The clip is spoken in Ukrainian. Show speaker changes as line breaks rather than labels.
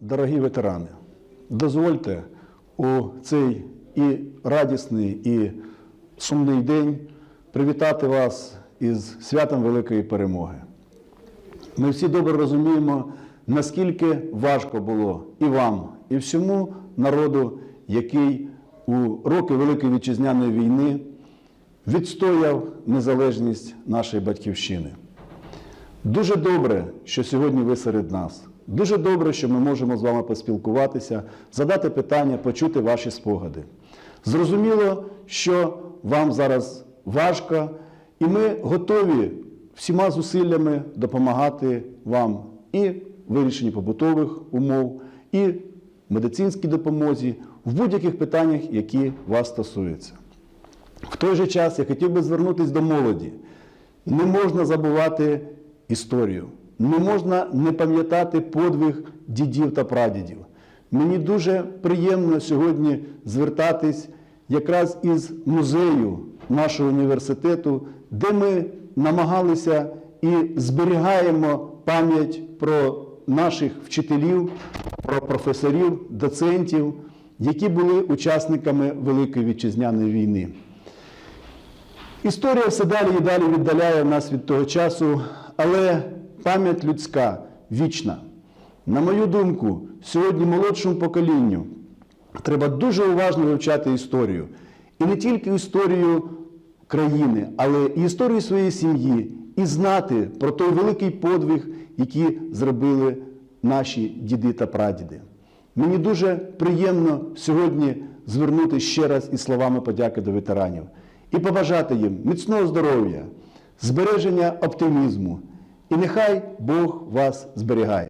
Дорогі ветерани, дозвольте у цей і радісний, і сумний день привітати вас із святом Великої перемоги. Ми всі добре розуміємо, наскільки важко було і вам, і всьому народу, який у роки Великої Вітчизняної війни відстояв незалежність нашої батьківщини. Дуже добре, що сьогодні ви серед нас. Дуже добре, що ми можемо з вами поспілкуватися, задати питання, почути ваші спогади. Зрозуміло, що вам зараз важко, і ми готові всіма зусиллями допомагати вам і в вирішенні побутових умов, і в медицинській допомозі, в будь-яких питаннях, які вас стосуються. В той же час я хотів би звернутися до молоді. Не можна забувати історію, не можна не пам'ятати подвиг дідів та прадідів. Мені дуже приємно сьогодні звертатись якраз із музею нашого університету, де ми намагалися і зберігаємо пам'ять про наших вчителів, про професорів, доцентів, які були учасниками Великої вітчизняної війни. Історія все далі і далі віддаляє нас від того часу, але пам'ять людська вічна. На мою думку, сьогодні молодшому поколінню треба дуже уважно вивчати історію. І не тільки історію країни, але і історію своєї сім'ї, і знати про той великий подвиг, який зробили наші діди та прадіди. Мені дуже приємно сьогодні звернути ще раз із словами подяки до ветеранів і побажати їм міцного здоров'я, збереження оптимізму. І нехай Бог вас зберігає.